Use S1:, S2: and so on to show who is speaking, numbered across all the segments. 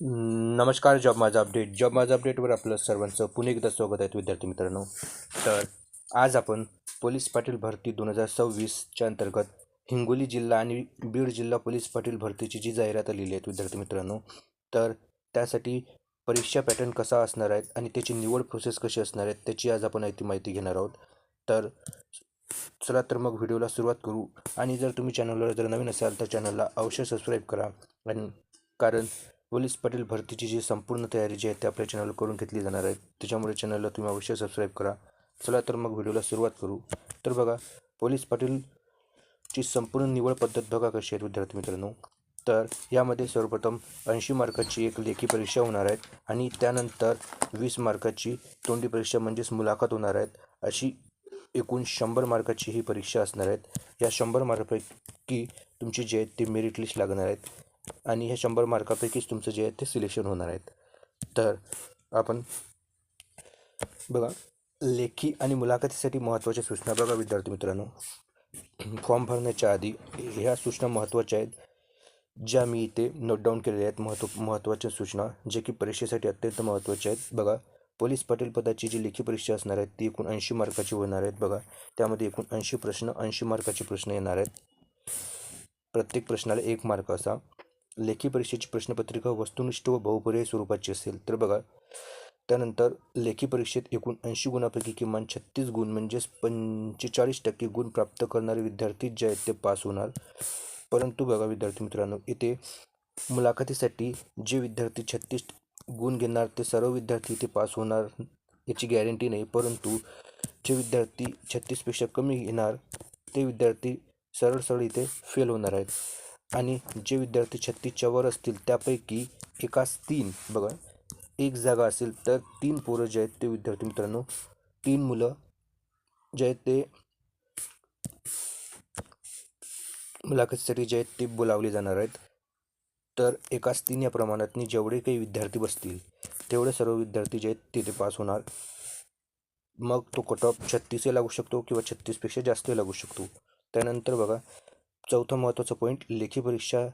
S1: नमस्कार जॉब माझा update. Job माझा अपडेटवर आपलं सर्वांचं पुन्हा एकदा स्वागत आहे विद्यार्थी मित्रांनो. तर आज आपण पोलीस पाटील भरती दोन हजार सव्वीसच्या अंतर्गत हिंगोली जिल्हा आणि बीड जिल्हा पोलीस पाटील भरतीची जी जाहिरात आलेली आहेत विद्यार्थी मित्रांनो तर त्यासाठी परीक्षा पॅटर्न कसा असणार आहेत आणि त्याची निवड प्रोसेस कशी असणार आहेत त्याची आज आपण ती माहिती घेणार आहोत. तर चला तर मग व्हिडिओला सुरुवात करू आणि जर तुम्ही चॅनलवर जर नवीन असाल तर चॅनलला अवश्य सबस्क्राईब करा आणि कारण पोलीस पाटील भरतीची जी संपूर्ण तयारी जी आहे ती आपल्या चॅनल करून घेतली जाणार आहे. त्याच्यामुळे चॅनलला तुम्ही अवश्य सबस्क्राईब करा. चला तर मग व्हिडिओला सुरुवात करू. तर बघा पोलीस पाटीलची संपूर्ण निवड पद्धत बघा कशी आहे विद्यार्थी मित्रांनो. तर यामध्ये सर्वप्रथम ऐंशी मार्काची एक लेखी परीक्षा होणार आहेत आणि त्यानंतर वीस मार्काची तोंडी परीक्षा म्हणजेच मुलाखत होणार आहेत अशी एकूण शंभर मार्काची ही परीक्षा असणार आहेत या शंभर मार्कापैकी तुमची जी आहेत ते मेरिट लिस्ट लागणार आहेत आणि ह्या शंभर मार्कापैकीच तुमचं जे आहे ते सिलेक्शन होणार आहेत. तर आपण बघा लेखी आणि मुलाखतीसाठी महत्त्वाच्या सूचना बघा विद्यार्थी मित्रांनो. फॉर्म भरण्याच्या आधी ह्या सूचना महत्त्वाच्या आहेत. ज्या मी इथे नोट डाऊन केलेल्या आहेत महत्त्व महत्त्वाच्या सूचना जे की परीक्षेसाठी अत्यंत महत्त्वाच्या आहेत. बघा पोलीस पाटील पदाची जी लेखी परीक्षा असणार आहेत ती एकूण ऐंशी मार्काची होणार आहेत. बघा त्यामध्ये एकूण ऐंशी प्रश्न ऐंशी मार्काचे प्रश्न येणार आहेत. प्रत्येक प्रश्नाला एक मार्क असा. लेखी परीक्षेची प्रश्नपत्रिका वस्तुनिष्ठ व बहुपर्यायी स्वरूपाची असेल. तर बघा त्यानंतर लेखी परीक्षेत एकूण ऐंशी गुणापैकी किमान छत्तीस गुण म्हणजेच पंचेचाळीस टक्के गुण प्राप्त करणारे विद्यार्थी जे आहेत ते पास होणार. परंतु बघा विद्यार्थी मित्रांनो इथे मुलाखतीसाठी जे विद्यार्थी छत्तीस गुण घेणार ते सर्व विद्यार्थी इथे पास होणार याची गॅरंटी नाही. परंतु जे विद्यार्थी छत्तीसपेक्षा कमी घेणार ते विद्यार्थी सरळ सरळ इथे फेल होणार आहेत. आणि जे विद्यार्थी छत्तीसच्या वर असतील त्यापैकी एकास तीन बघा एक जागा असेल तर तीन पोरं जे आहेत ते विद्यार्थी मित्रांनो तीन मुलं जे आहेत ते मुलाखतीसाठी जे आहेत ते बोलावले जाणार आहेत. तर एकाच तीन या प्रमाणात जेवढे काही विद्यार्थी बसतील तेवढे सर्व विद्यार्थी जे आहेत तिथे पास होणार. मग तो कट ऑफ छत्तीसही लागू शकतो किंवा छत्तीसपेक्षा जास्तही लागू शकतो. त्यानंतर बघा चौथा महत्त्वाचा पॉईंट लेखी परीक्षा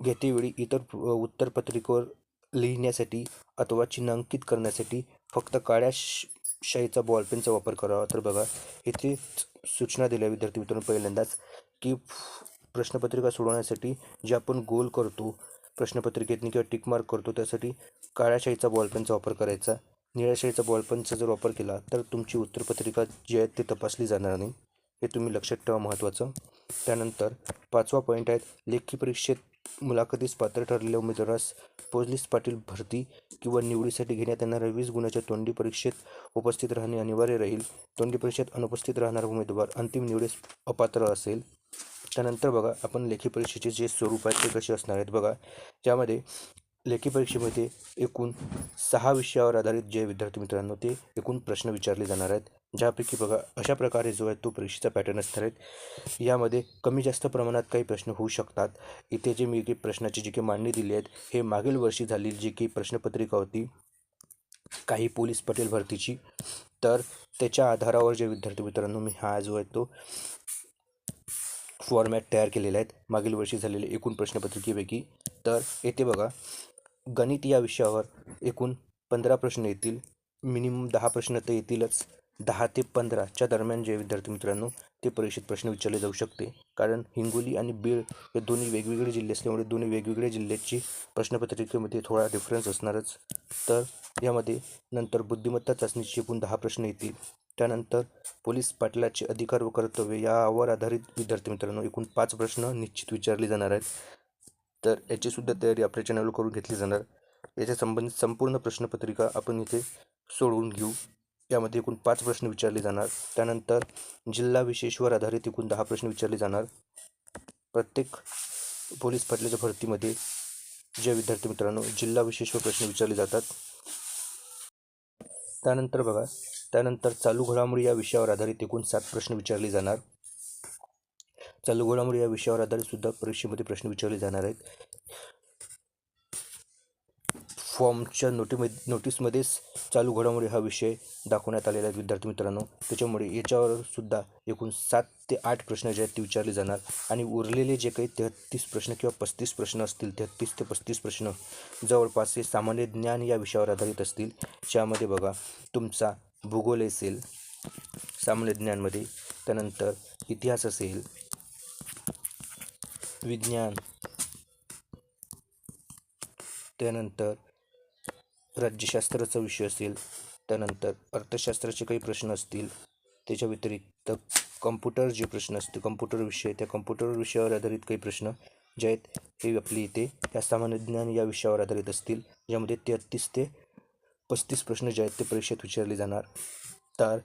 S1: घेतेवेळी इतर उत्तरपत्रिकेवर लिहिण्यासाठी अथवा चिन्हांकित करण्यासाठी फक्त काळ्या शाईचा बॉलपेनचा वापर करावा. तर बघा इथे सूचना दिल्या विद्यार्थी मित्रांनो पहिल्यांदाच की प्रश्नपत्रिका सोडवण्यासाठी जे आपण गोल करतो प्रश्नपत्रिकेतनी किंवा टिक मार्क करतो त्यासाठी काळ्या शाईचा बॉलपेनचा वापर करायचा. निळ्या शाईचा बॉलपेनचा जर वापर केला तर तुमची उत्तरपत्रिका जी आहे ती तपासली जाणार नाही. हे तुम्ही लक्षात ठेवा महत्त्वाचं. त्यानंतर पाचवा पॉईंट आहे लेखी परीक्षेत मुलाखतीस पात्र ठरलेल्या उमेदवारास पोलीस पाटील भरती किंवा निवडीसाठी घेण्यात येणाऱ्या वीस गुणाच्या तोंडी परीक्षेत उपस्थित राहणे अनिवार्य राहील. तोंडी परीक्षेत अनुपस्थित राहणारा उमेदवार अंतिम निवडीस अपात्र असेल. त्यानंतर बघा आपण लेखी परीक्षेचे जे स्वरूप आहेत ते कसे असणार आहेत बघा. ज्यामध्ये लेखी परीक्षेमध्ये एकूण सहा विषयावर आधारित जे विद्यार्थी मित्रांनो ते एकूण प्रश्न विचारले जाणार आहेत. ज्यापैकी बघा अशा प्रकारे जो आहे तो परीक्षेचा पॅटर्न असणार आहेत. यामध्ये कमी जास्त प्रमाणात काही प्रश्न होऊ शकतात. इथे जे मी काही प्रश्नाची जी काही मांडणी दिली आहेत हे मागील वर्षी झालेली जी काही प्रश्नपत्रिका होती काही पोलीस पटेल भरतीची तर त्याच्या आधारावर जे विद्यार्थी मित्रांनो मी हा जो आहे तो फॉर्मॅट तयार केलेला आहेत मागील वर्षी झालेले एकूण प्रश्नपत्रिकेपैकी तर येथे बघा गणित या विषयावर एकूण पंधरा प्रश्न येतील. मिनिमम दहा प्रश्न तर येतीलच. दहा ते पंधराच्या दरम्यान जे विद्यार्थी मित्रांनो ते परीक्षेत प्रश्न विचारले जाऊ शकते. कारण हिंगोली आणि बीड हे दोन्ही वेगवेगळे जिल्हे असल्यामुळे दोन्ही वेगवेगळ्या जिल्ह्याची प्रश्नपत्रिकेमध्ये थोडा डिफरन्स असणारच. तर यामध्ये नंतर बुद्धिमत्ता चाचणीचे एकूण दहा प्रश्न येतील. त्यानंतर पोलीस पाटलाचे अधिकार व कर्तव्य यावर आधारित विद्यार्थी मित्रांनो एकूण पाच प्रश्न निश्चित विचारले जाणार आहेत. तर याचीसुद्धा तयारी आपल्या चॅनलवर करून घेतली जाणार. याच्या संबंधित संपूर्ण प्रश्नपत्रिका आपण इथे सोडवून घेऊ. यामध्ये एकूण पाच प्रश्न विचारले जाणार. त्यानंतर जिल्हा विशेषवर आधारित एकूण दहा प्रश्न विचारले जाणार. प्रत्येक पोलीस पाटलाच्या भरतीमध्ये जे विद्यार्थी मित्रांनो जिल्हा विशेषवर प्रश्न विचारले जातात. त्यानंतर बघा त्यानंतर चालू घडामोडी या विषयावर आधारित एकूण सात प्रश्न विचारले जाणार. चालू घडामोडी या विषयावर आधारित सुद्धा परीक्षेमध्ये प्रश्न विचारले जाणार आहेत. फॉर्मच्या नोटीमध्ये नोटीसमध्येच चालू घडामोडी हा विषय दाखवण्यात आलेला आहे विद्यार्थी मित्रांनो. त्याच्यामुळे याच्यावर सुद्धा एकूण सात ते आठ प्रश्न जे आहेत ते विचारले जाणार. आणि उरलेले जे काही तेहत्तीस प्रश्न किंवा पस्तीस प्रश्न असतील तेहत्तीस ते पस्तीस प्रश्न जवळपास हे सामान्य ज्ञान या विषयावर आधारित असतील. ज्यामध्ये बघा तुमचा भूगोल असेल सामान्य ज्ञानमध्ये त्यानंतर इतिहास असेल विज्ञान त्यानंतर राज्यशास्त्राचा विषय असेल त्यानंतर अर्थशास्त्राचे काही प्रश्न असतील त्याच्या व्यतिरिक्त कम्प्युटर जे प्रश्न असते कम्प्युटर विषय त्या कम्प्युटर विषयावर आधारित काही प्रश्न जे आहेत हे आपली इथे या सामान्य ज्ञान या विषयावर आधारित असतील ज्यामध्ये तेहत्तीस ते पस्तीस प्रश्न जे आहेत ते परीक्षेत विचारले जाणार. तर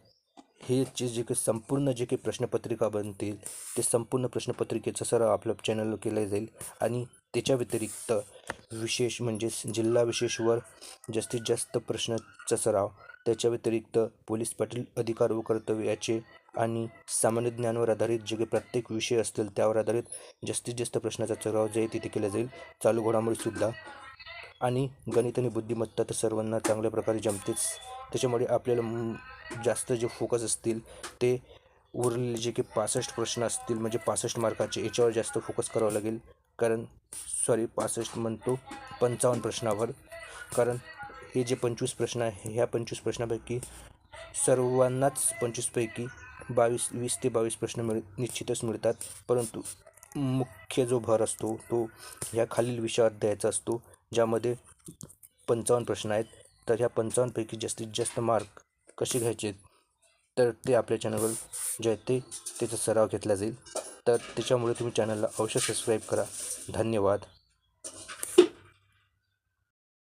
S1: हे जे जे काही संपूर्ण जे काही प्रश्नपत्रिका बनतील ते संपूर्ण प्रश्नपत्रिकेचा सराव आपल्या चॅनलवर केला जाईल आणि त्याच्या व्यतिरिक्त विशेष म्हणजेच जिल्हा विशेषवर जास्तीत जास्त प्रश्नाचा सराव त्याच्या व्यतिरिक्त पोलीस पाटील अधिकार व कर्तव्य याचे आणि सामान्य ज्ञानावर आधारित जे काही प्रत्येक विषय असतील त्यावर आधारित जास्तीत जास्त प्रश्नाचा सराव जे तिथे केला जाईल. चालू घडामोडीसुद्धा आणि गणित आणि बुद्धिमत्ता तर सर्वांना चांगल्या प्रकारे जमतेच. त्याच्यामुळे आपल्याला जास्त जे फोकस असतील ते उरलेले जे काही पासष्ट प्रश्न असतील म्हणजे पासष्ट मार्काचे याच्यावर जास्त फोकस करावं लागेल. कारण सॉरी पासष्ट म्हणतो पंचावन्न प्रश्नावर. कारण हे जे पंचवीस प्रश्न आहे ह्या पंचवीस प्रश्नापैकी सर्वांनाच पंचवीसपैकी बावीस वीस ते बावीस प्रश्न मिळ निश्चितच मिळतात. परंतु मुख्य जो भर असतो तो ह्या खालील विषयावर द्यायचा असतो ज्यामध्ये पंचावन्न प्रश्न आहेत. तर ह्या पंचावन्नपैकी जास्तीत जास्त मार्क कसे घ्यायचे तर ते आपल्या चॅनलवर जे आहे ते त्याचा सराव घेतला जाईल. तर त्याच्यामुळे तुम्ही चॅनलला अवश्य सबस्क्राईब करा. धन्यवाद.